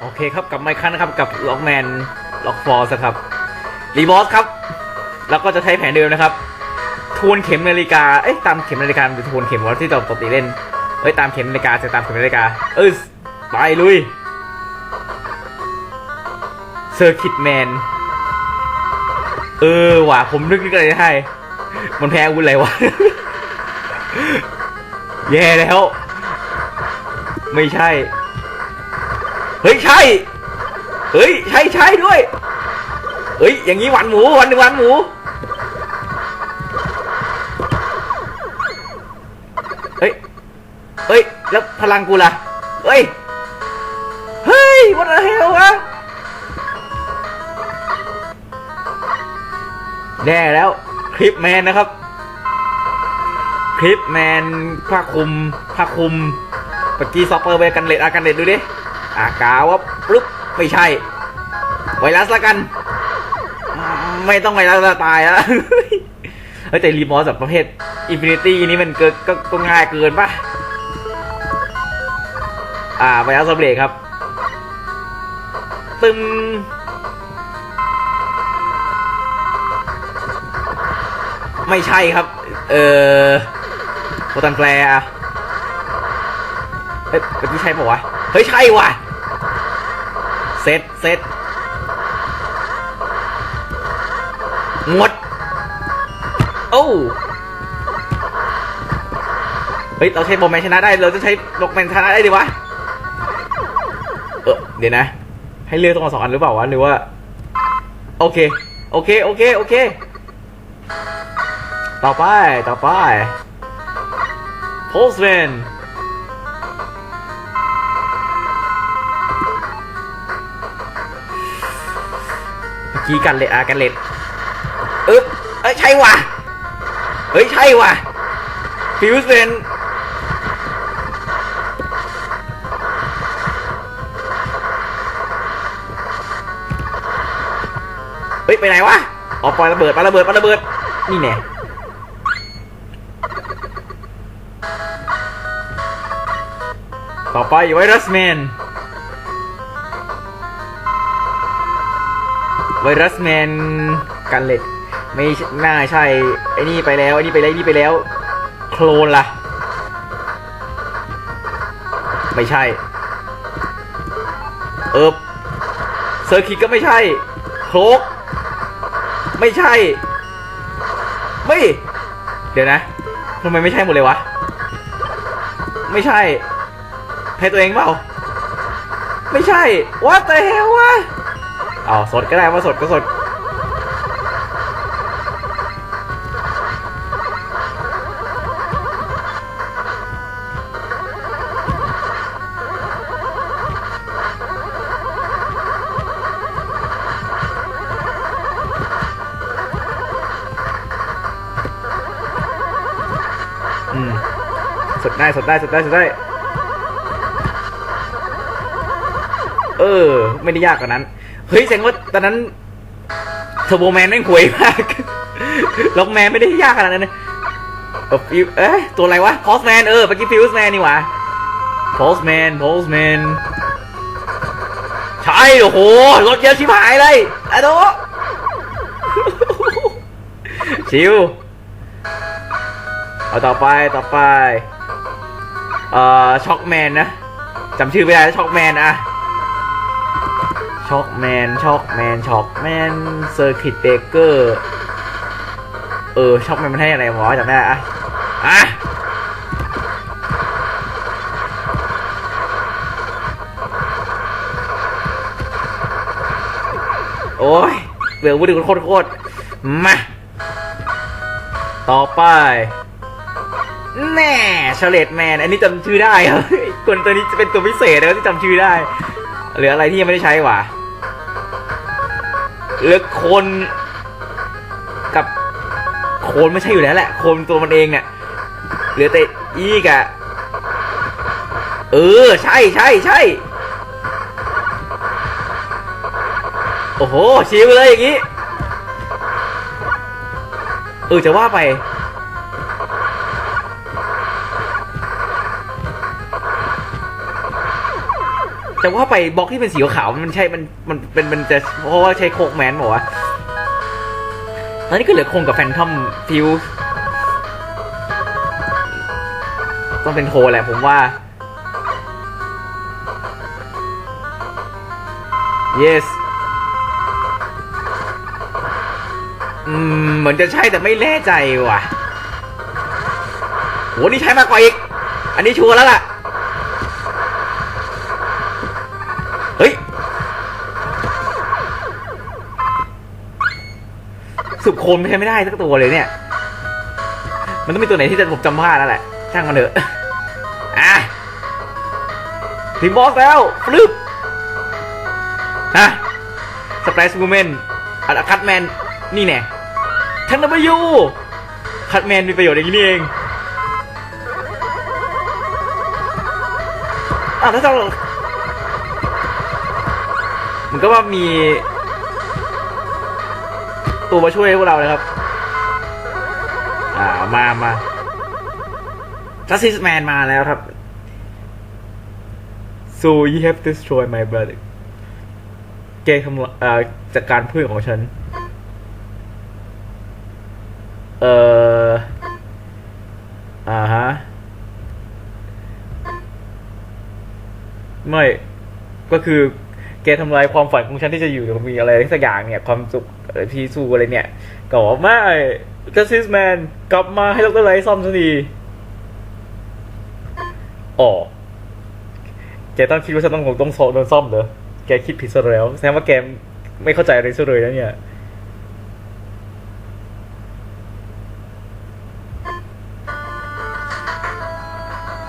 โอเคครับกลับมาอีกครั้งนะครับกับล็อกแมนล็อกฟอร์สครับรีบอสครับ แล้วก็จะใช้แผนเดิมนะครับ ทวนเข็มนาฬิกาเอ้ยตามเข็มนาฬิกาหรือทวนเข็มวะที่เราปกติเล่นเอ้ยตามเข็มนาฬิกาจะตามเข็มนาฬิกา เออไปลุยเซอร์คิตแมนเออว่ะผมนึกนึกอะไรได้มันแพ้อาวุธอะไรวะแย่แล้ว ไม่ใช่ ฮ้ยใช่ เฮ้ยใช่ใช่ด้วย เฮ้ยอย่างนี้หวานหมูหวานหวานหมูเฮ้ย เฮ้ย แล้วพลังกูล่ะ เฮ้ย เฮ้ย what the hell วะ แน่แล้ว คลิปแมนนะครับ คลิปแมนผ้าคลุมผ้าคลุมเมื่อกี้ซอปเปอร์ไปกันเลดอากันเลดดูดิ อากาวะปึ๊บไม่ใช่ ไวรัสละกัน ไม่ต้องไวรัสละตายแล้วเฮ้ยแต่รีมอสแบบประเภทอินฟินิตี้นี่มันเกินก็ง่ายเกินปะอ่าไวรัสเบรกครับ ตึมไม่ใช่ครับ เออโปตันแฟร์อะเฮ้ยเมื่อกี้ใช่ปะวะ เฮ้ย ใช่ว่ะ เซตเซตงดโอ้เฮ้ย เราใช้โบแมนชนะได้ เราจะใช้บล็อกแมนชนะได้ดีวะ เออเดี๋ยวนะ ให้เลือกตรงสองอันหรือเปล่าวะ หรือว่า โอเค โอเค โอเค โอเค ต่อไป ต่อไปโพสเวน เมื่อกี้กันเลยอากันเล็ดเอ๊บเอ้ยใช่ว่ะเฮ้ยใช่ว่ะฟิวส์เป็นเฮ้ยไปไหนวะออกปล่อยระเบิดปาระเบิดปาระเบิดนี่แน่ต่อไปไวรัสแมน ไวรัสแมนกันเล็กไม่น่าใช่ไอ้นี่ไปแล้วไอ้นี่ไปแล้วนี่ไปแล้ว โคลนล่ะ ไม่ใช่ เอิบเซอร์คิตก็ไม่ใช่โครกไม่ใช่ ไม่ เดี๋ยวนะทำไมไม่ใช่หมดเลยวะ ไม่ใช่ให้ตัวเองเปล่า ไม่ใช่ what the hell วะ เอาสดก็ได้ว่าสดก็สดอืมสดได้สดได้สดได้สดได้ เออ ไม่ได้ยากกว่านั้น เฮ้ยแสดงว่าตอนนั้นเทอร์โบแมนแม่งห่วยมากล็อกแมนไม่ได้ยากขนาดนั้นนะเออฟิวเอ้ยตัวอะไรวะพอสแมนเออเมื่อกี้ฟิวส์แมนนี่หว่าพอสแมนพอสแมนใช่โอ้โหรถเยอะชิบหายเลยอะโดชิวเอาต่อไปต่อไป เอ่อช็อกแมนนะจำชื่อไม่ได้ช็อกแมนอะ ช็อกแมนช็อกแมนช็อกแมนเซอร์คิตเบเกอร์เออช็อกแมนมันให้อะไรหมอจำไม่ได้อะอะโอ้ยเหลือวุฒิโคตรโคตรมา ต่อไปแน่ชาเลตแมน อันนี้จำชื่อได้ครับคนตัวนี้จะเป็นตัวพิเศษนะที่จำชื่อได้หลืออะไรที่ยังไม่ได้ใช้วะ หลือโคนกับโคนไม่ใช่อยู่แล้วแหละ โคนตัวมันเองเนี่ยเหลือแต่อีกอะเออ ใช่ใช่ใช่โอ้โหชิวเลยอย่างนี้ เออจะว่าไป แต่ว่าไปบล็อกที่เป็นสีขาวมันใช่มันมันเป็นมันจะเพราะว่าใช้โคกแมนบอกว่าตอนนี้ก็เหลือคงกับแฟนทอมฟิวต้องเป็นโทแหละผมว่า yes อืมเหมือนจะใช่แต่ไม่แน่ใจว่ะโหนี่ใช้มากกว่าอีก อันนี้ชัวร์แล้วล่ะ สุดโคมใช้ไม่ได้สักตัวเลยเนี่ย มันต้องมีตัวไหนที่จะผมจำพลาดแล้วแหละ ช่างมันเถอะ อะถึงบอสแล้วฟลึบฮะสเปรสมูเมนอัดคัตแมน นี่แน่ทั้งนับยูคัตแมนมีประโยชน์อย่างนี่เองอ้าวถ้าเรามันก็ว่ามี ตัวมาช่วยพวกเราเลยครับ อ่ามามาจัสซิสแมนมาแล้วครับ so you have destroyed my brother แกทำลายเอ่อจากการเพื่อนของฉัน เอ่อ อ่าฮะ ไม่ ก็คือแกทำลายความฝันของฉันที่จะอยู่หรือมีอะไรสักอย่างเนี่ย ความสุข เลยพี่สู้อะไรเนี่ยก็บอกว่าไม่ Justice Man กลับมาให้ดรไลท์ซ่อมสักทีอ๋อแกต้องคิดว่าฉันต้องต้องโซโดนซ่อมเหรอแกคิดผิดซะแล้วแสดงว่าแกไม่เข้าใจอะไรซะเลยนะเนี่ย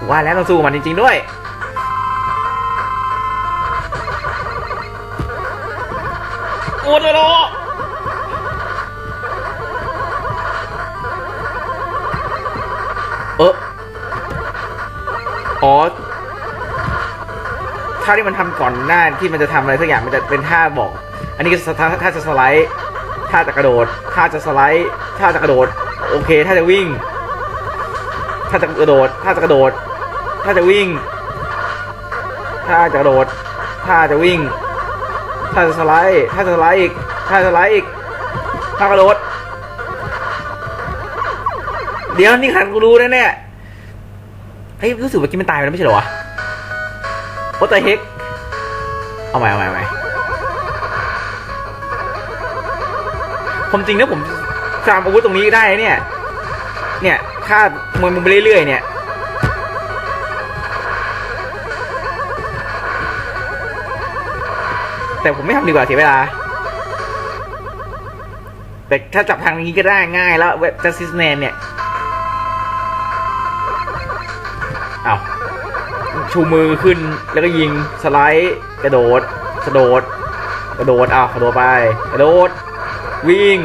ว่าแล้วต้องสู้มันจริง ๆ ด้วย โอ้โล ท่าที่มันทำก่อนหน้าที่มันจะทำอะไรสักอย่างมันจะเป็นท่าบอก อันนี้ก็ท่าท่าจะสไลด์ท่าจะกระโดดท่าจะสไลด์ท่าจะกระโดด โอเคท่าจะวิ่งท่าจะกระโดดท่าจะกระโดดท่าจะวิ่งท่าจะกระโดดท่าจะวิ่งท่าจะสไลด์ท่าจะสไลด์อีกท่าจะสไลด์อีกท่ากระโดดเดี๋ยวนี่ขันกูรู้แน่ๆเฮ้ยรู้สึกว่ากินมันตายไปแล้วไม่ใช่เหรอวะ What the heck เอาใหม่เอาใหม่เอาใหม่ผมจริงนะผมจำอาวุธตรงนี้ได้เนี่ย เนี่ยฆ่ามวยมุมไปเรื่อยๆเนี่ยแต่ผมไม่ทำดีกว่าเสียเวลา แต่ถ้าจับทางนี้ก็ได้ง่ายแล้วเว็บ Justice Man เนี่ย ชูมือขึ้นแล้วก็ยิงสไลด์กระโดดกระโดดกระโดดอ้าวกระโดดไปกระโดดวิ่ง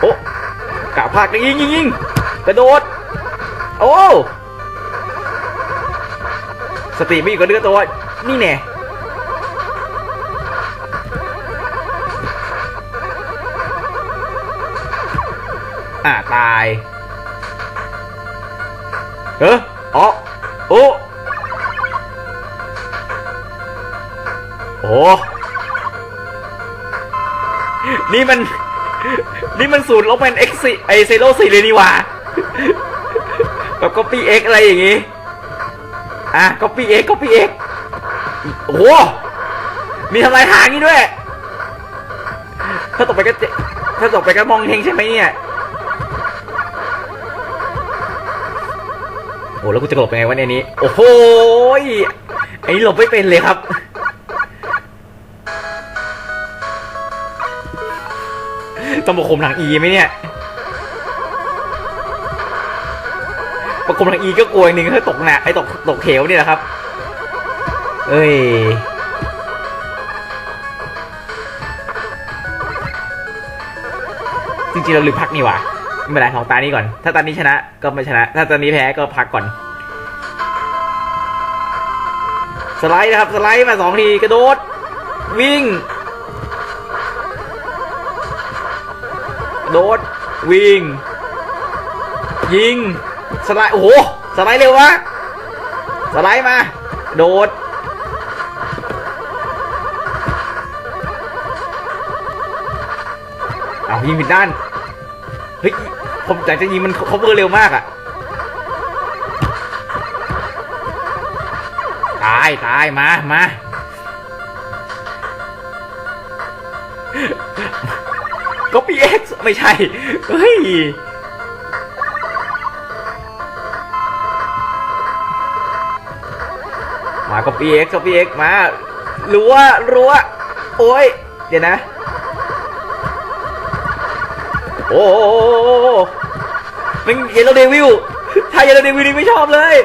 โอ้กะพาก็ยิงยิงยิงกระโดดโอ้สติไม่อยู่กับเนื้อตัวนี่แน่อ่าตายเออ โอ้นี่มัน นี่มันสูตรลบเป็น X ไอเซโร่สี่เลยนี่หว่าแบบ copy X อะไรอย่างงี้ อะ copy X copy X โอ้โหมีทำลายทางนี้ด้วย ถ้าตกไปก็เจถ้าตกไปก็มองเฮงใช่ไหมเนี่ยโอ้แล้วกูจะหลบยังไงวะเนี่ยนี้ โอ้โหไอ้หลบไม่เป็นเลยครับ ต้องประคมทางอีไหมเนี่ย ประคมทางอีก็กลัวอีกหนึ่งถ้าตกหนะไอ้ตกตกเขวนี่แหละครับ เอ้ยจริงๆเราลืมพักนี่หว่าไม่เป็นไรของตานี้ก่อน ถ้าตานี้ชนะก็ไม่ชนะ ถ้าตานี้แพ้ก็พักก่อน สไลด์นะครับ สไลด์มาสองทีกระโดด วิ่ง โดดวิ่ง ยิง สไลด์ โอ้โห สไลด์เร็วมากสไลด์มา โดด เอายิงผิดด้าน เฮ้ย ผมอยากจะยิงมันเขาเบอร์เร็วมากอะตาย ตาย มา มา ก็ปีเอ็กซ์ไม่ใช่ เฮ้ย มาก็ปีเอ็กซ์ก็ปีเอ็กซ์มารัวรัวโอ้ย เดี๋ยวนะ โอ้โหเป็นเยลโลเดวิลถ้าเยลโลเดวิลนี่ไม่ชอบเลย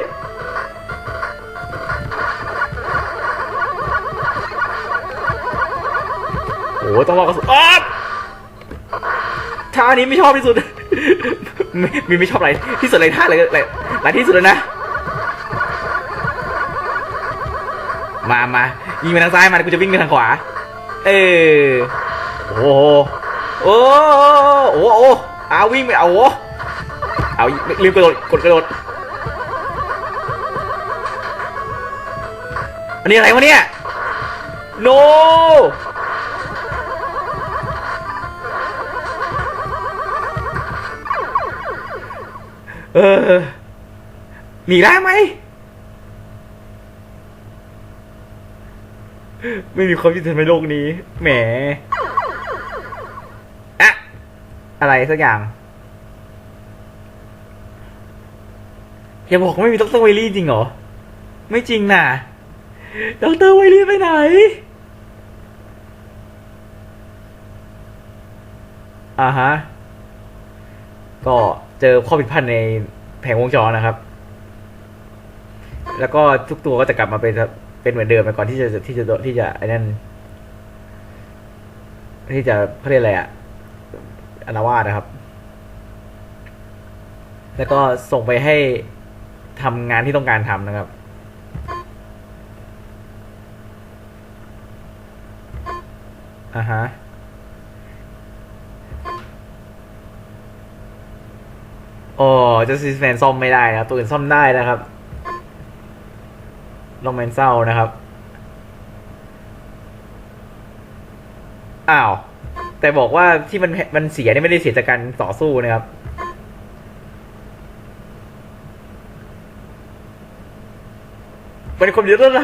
โอ้ต้องรอกระสุนอ๊อบ ท่านี้ไม่ชอบที่สุด มีไม่ชอบอะไรที่สุดเลยท่าอะไรอะไรหลายที่สุดเลยนะ มามายิงไปทางซ้ายมากูจะวิ่งไปทางขวา เออโอ้โหโอ้โหโอ้โหเอาวิ่งไปเอาโอ้เอาลืมกระโดดกดกระโดดอันนี้อะไรวะเนี่ยโเออ มีร่างไหม ไม่มีความยุติธรรมในโลกนี้ แหมอะอะไรสักอย่าง อย่าบอกไม่มีดรไวลี่จริงเหรอ ไม่จริงน่ะดรไวลี่ไปไหนอ่าฮะ ก็ เจอข้อผิดพลาดในแผงวงจรนะครับ แล้วก็ทุกตัวก็จะกลับมาเป็นเป็นเหมือนเดิมไปก่อนที่จะที่จะที่จะไอ้นั่นที่จะเขาเรียกอะไรอะอานาวาสนะครับ แล้วก็ส่งไปให้ทำงานที่ต้องการทำนะครับ อ่าฮะ โอ้จะซีแฟนซ่อมไม่ได้นะตัวอื่นซ่อมได้นะครับลองแมนเศร้านะครับ อ้าว แต่บอกว่าที่มันมันเสียนี่ไม่ได้เสียจากการต่อสู้นะครับ เป็นคนเดียวอะไร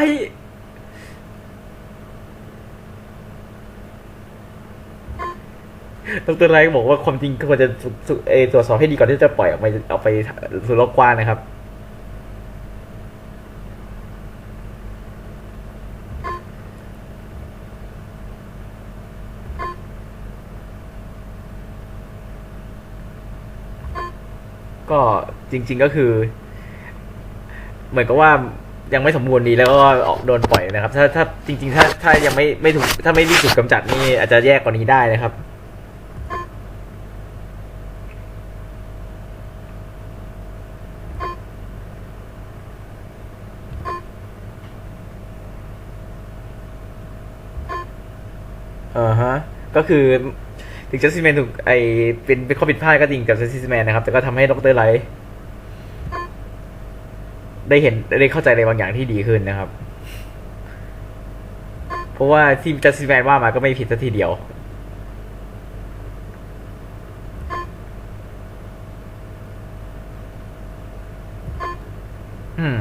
ดรไรก็บอกว่าความจริงควรจะเอตรวจสอบให้ดีก่อนที่จะปล่อยออกไปเอาไปสู่โลกกว้างนะครับก็จริง ๆก็คือ เหมือนกับว่ายังไม่สมบูรณ์ดีแล้วก็ออกโดนปล่อยนะครับ ถ้าถ้าจริง ๆ ถ้าถ้ายังไม่ไม่ถูกถ้าไม่รีบถูกกำจัดนี่อาจจะแย่กว่านี้ได้นะครับ อ่าฮะ ก็คือถึงจัสซิแมนถูกไอเป็นเป็นข้อผิดพลาดก็จริงกับจัสซิแมนนะครับ แต่ก็ทำให้ดรไลท์ได้เห็นได้เข้าใจอะไรบางอย่างที่ดีขึ้นนะครับ เพราะว่าที่จัสซิแมนว่ามาก็ไม่ผิดสักทีเดียวอืม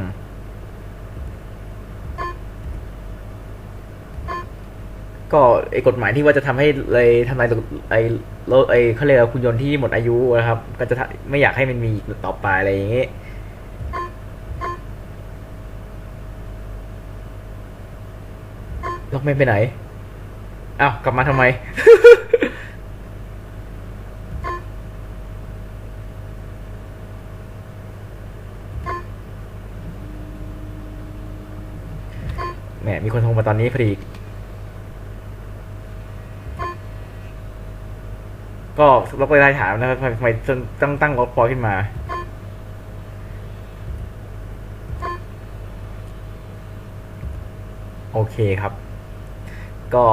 ก็ ไอ้กฎหมายที่ว่าจะทำให้เลยทำลายไอ้รถไอ้เขาเรียกว่าคุณยนต์ที่หมดอายุนะครับ ก็จะไม่อยากให้มันมีต่อไปอะไรอย่างเงี้ยล็อกแม่นไปไหนอ้าวกลับมาทำไม แหมมีคนโทรมาตอนนี้พอดี ก็ล็อกไปได้ถามนะครับทำไมต้องตั้งล็อกพอยขึ้นมา โอเคครับ ก็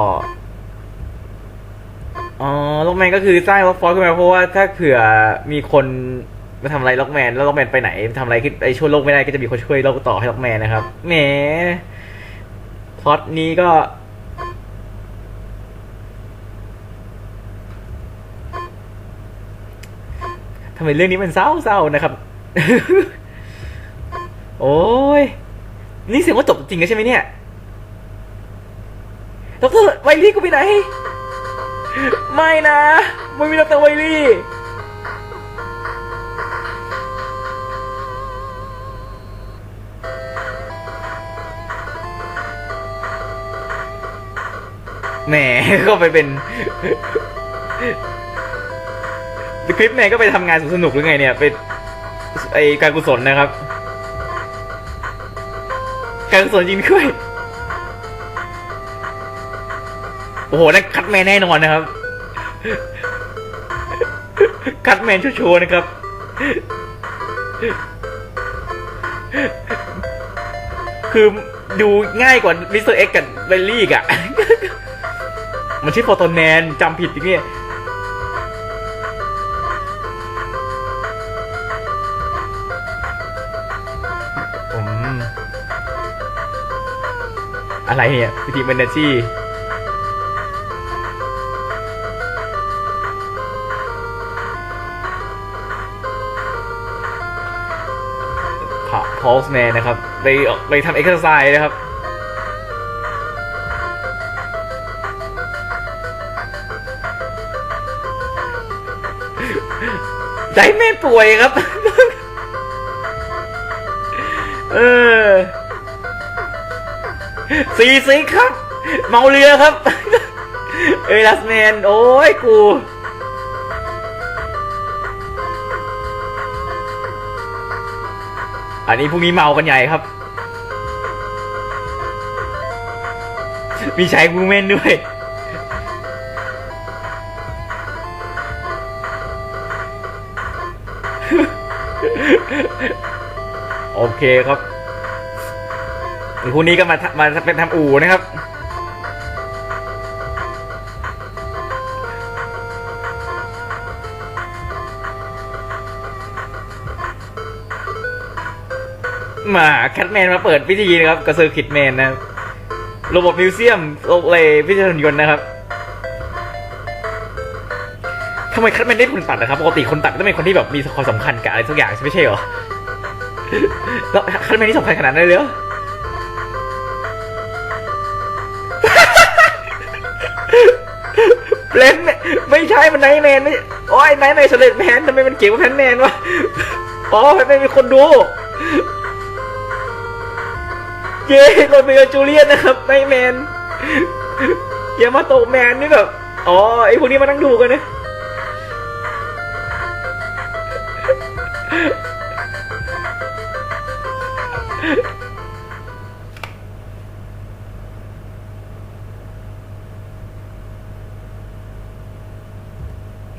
อ๋อล็อกแมนก็คือสร้างล็อกพอยขึ้นมาเพราะว่าถ้าเผื่อมีคนมาทำอะไรล็อกแมนแล้วล็อกแมนไปไหนทำอะไรขึ้นไอช่วยโลกไม่ได้ก็จะมีคนช่วยโลกต่อให้ล็อกแมนนะครับแหมพล็อตนี้ก็ ทำไมเรื่องนี้มันเศร้าๆนะครับ โอ้ย นี่เสียงว่าจบจริงใช่ไหมเนี่ยดรไวลี่กูไปไหน ไม่นะไม่มีดรไวลี่แหมก็ไปเป็น คลิปแมนก็ไปทำงานสนุกหรือไงเนี่ยเป็นไอการกุศลนะครับ การกุศลจริงด้วยโอ้โหนั่นคัดแมนแน่นอนนะครับ คัดแมนชัวร์นะครับ คือดูง่ายกว่ามิสเตอร์เอ็กกับเบลลี่อีกอะมันชื่อโฟโตแมนจำผิดอีกเนี่ย อะไรเนี่ยพิธีเมนชี่พอลส์แมนนะครับ ไปไปทำเอ็กซ์ไซส์นะครับใจแม่ป่วยครับ เออซีซิกครับ เมาเรือครับ เอลัสแมน โอ้ยกูอันนี้พรุ่งนี้เมากันใหญ่ครับ มีชายกูเมนด้วย เคครับคู่นี้ก็มาทำมาเป็นทำอู่นะครับมาแคทแมนมาเปิดพิธีนะครับกับเซอร์คิตแมนนะครับบมิวเซียมโอเลพิธียนต์นะครับทำไมแคทแมนได้คนตัดนะครับปกติคนตัดต้องเป็นคนที่แบบมีความสำคัญกับอะไรสักอย่างใช่ไม่ใช่เหรอ แล้วแคทแมนนี่สำคัญขนาดนั้นเลยเหรอเลนไม่ใช่มันไนท์แมนไม่โอ้ยไนท์แมนสเลดแมนทำไมมันเกี่ยวกับแพนแมนวะอ๋อแพนแมนมีคนดูเย้คนเป็นจูเลียนนะครับไนท์แมนยามาโตะแมนนี่แบบอ๋อไอพวกนี้มานั่งดูกันนะ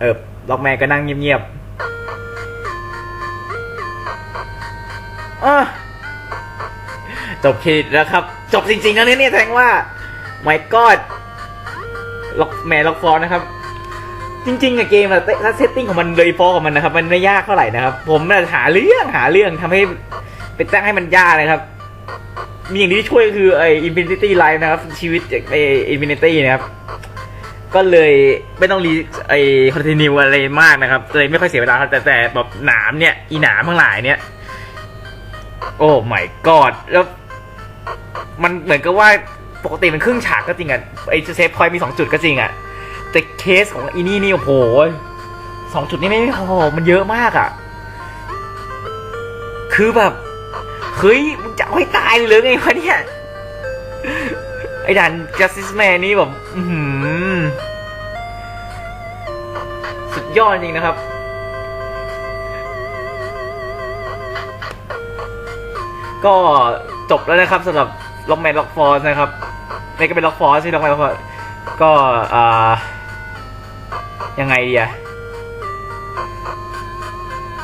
เออล็อกแมนก็นั่งเงียบๆอะจบเครดิตแล้วครับ จบจริงๆแล้วเนี่ยเนี่ยแสดงว่าไม่กอดล็อกแมนล็อกฟอร์นะครับ จริงๆอะเกมอะถ้าเซตติ้งของมันเลยฟอของมันนะครับ มันไม่ยากเท่าไหร่นะครับ ผมน่ะหาเรื่องหาเรื่องทำให้ ไปตั้งให้มันยากนะครับ มีอย่างนี้ที่ช่วยก็คือไอ้ Infinity Life นะครับ ชีวิตจากไอ้ Infinity นะครับ ก็เลยไม่ต้องรีไอ้คอนติเนียอะไรมากนะครับเลยไม่ค่อยเสียเวลาครับแต่แต่แบบหนามเนี่ย อีหนามทั้งหลายเนี่ย โอ้ไม่กอดแล้ว มันเหมือนกับว่าปกติมันครึ่งฉากก็จริงอะไอ้เซฟพอยมีสองจุดก็จริงอะแต่เคสของอีนี่นี่โอ้โหสองจุดนี้ไม่พอมันเยอะมากอะคือแบบ เฮ้ย มึงจะเอาให้ตายเลยหรือไงวะเนี่ย ไอ้ดัน justice man นี่แบบอื้อหือสุดยอดจริงนะครับ ก็จบแล้วนะครับสำหรับล็อกแมนล็อกฟอร์นะครับนี่ก็เป็นล็อกฟอร์ที่ล็อกแมนล็อกฟอร์ก็อ่ายังไงดีอะ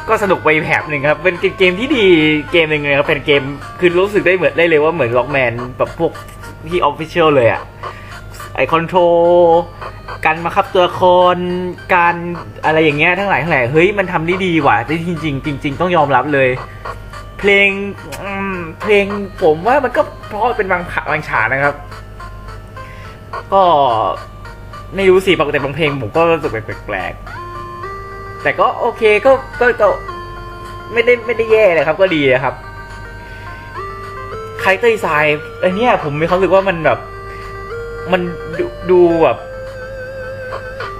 ก็สนุกไปแผบหนึ่งครับ เป็นเกมที่ดีเกมหนึ่งเลยครับเป็นเกมคือรู้สึกได้เหมือนได้เลยว่าเหมือนล็อกแมนแบบพวกที่ออฟฟิเชียลเลยอะไอคอนโทรการมาคับตัวละครการอะไรอย่างเงี้ยทั้งหลายทั้งหลายเฮ้ยมันทำได้ดีว่ะจริงจริงจริงต้องยอมรับเลย เพลงเพลงผมว่ามันก็เพราะเป็นบางผบางฉากนะครับ ก็ไม่รู้สิปกติบางเพลงผมก็รู้สึกแปลกๆ แต่ก็โอเคก็ก็ก็ไม่ได้ไม่ได้แย่เลยครับ ก็ดีนะครับคาแรคเตอร์ดีไซน์อันเนี้ยผมมีความรู้สึกว่ามันแบบ มันดูดูแบบ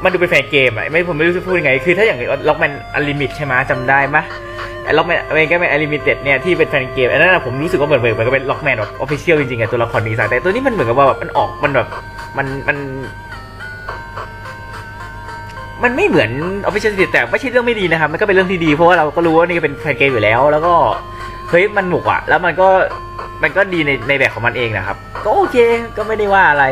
มันดูเป็นแฟนเกมอะไม่ผมไม่รู้จะพูดยังไง คือถ้าอย่างล็อกแมนอลิมิตใช่ไหมจำได้ไหมล็อกแมนเองก็เป็นอลิมิเต็ดเนี่ยที่เป็นแฟนเกมอันนั้นนะผมรู้สึกว่าเหมือนเหมือนกับเป็นล็อกแมนแบบออฟฟิเชียลจริงๆอะตัวละครดีไซน์แต่ตัวนี้มันเหมือนกับว่าแบบมันออกมันแบบมันมัน มันไม่เหมือนออฟฟิเชียลแต่ไม่ใช่เรื่องไม่ดีนะครับ มันก็เป็นเรื่องที่ดีเพราะว่าเราก็รู้ว่านี่เป็นแฟนเกมอยู่แล้ว แล้วก็เฮ้ยมันหนุกอะแล้วมันก็มันก็ดีในในแบบของมันเองนะครับ ก็โอเคก็ไม่ได้ว่าอะไร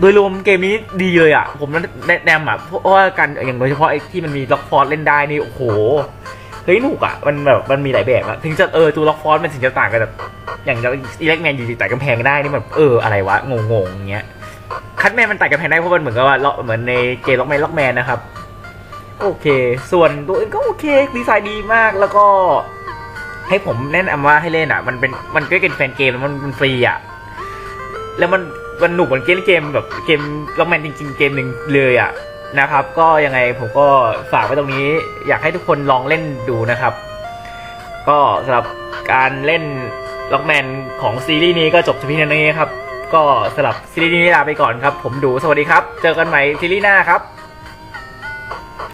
โดยรวมเกมนี้ดีเลยอะผมแนะนำอะเพราะว่าการอย่างโดยเฉพาะไอ้ที่มันมีล็อกฟอร์สเล่นได้นี่โอ้โหเฮ้ยหนุกอะมันแบบมันมีหลายแบบอะถึงจะเออตัวล็อกฟอร์สมันถึงจะต่างกันแบบอย่างอีเล็กแมนอยู่แต่กำแพงได้นี่แบบเอออะไรวะงงงๆอย่างเงี้ย คัทแมนมันไต่กำแพงได้เพราะมันเหมือนกับว่าเหมือนในเกมล็อกแมนล็อกแมนนะครับ โอเค ส่วนตัวอื่นก็โอเคดีไซน์ดีมากแล้วก็ ให้ผมแนะนำว่าให้เล่นอะ มันเป็นมันก็เป็นแฟนเกมแล้วมันมันฟรีอะ แล้วมันมันหนุกเหมือนเกมเกมแบบเกมล็อกแมนจริง ๆ เกมหนึ่งเลยอะนะครับ ก็ยังไงผมก็ฝากไว้ตรงนี้ อยากให้ทุกคนลองเล่นดูนะครับ ก็สำหรับการเล่นล็อกแมนของซีรีส์นี้ก็จบเพียงเท่านี้ครับ ก็สลับซีรีส์นี้ลาไปก่อนครับ ผมดูสวัสดีครับ เจอกันใหม่ซีรีส์หน้าครับ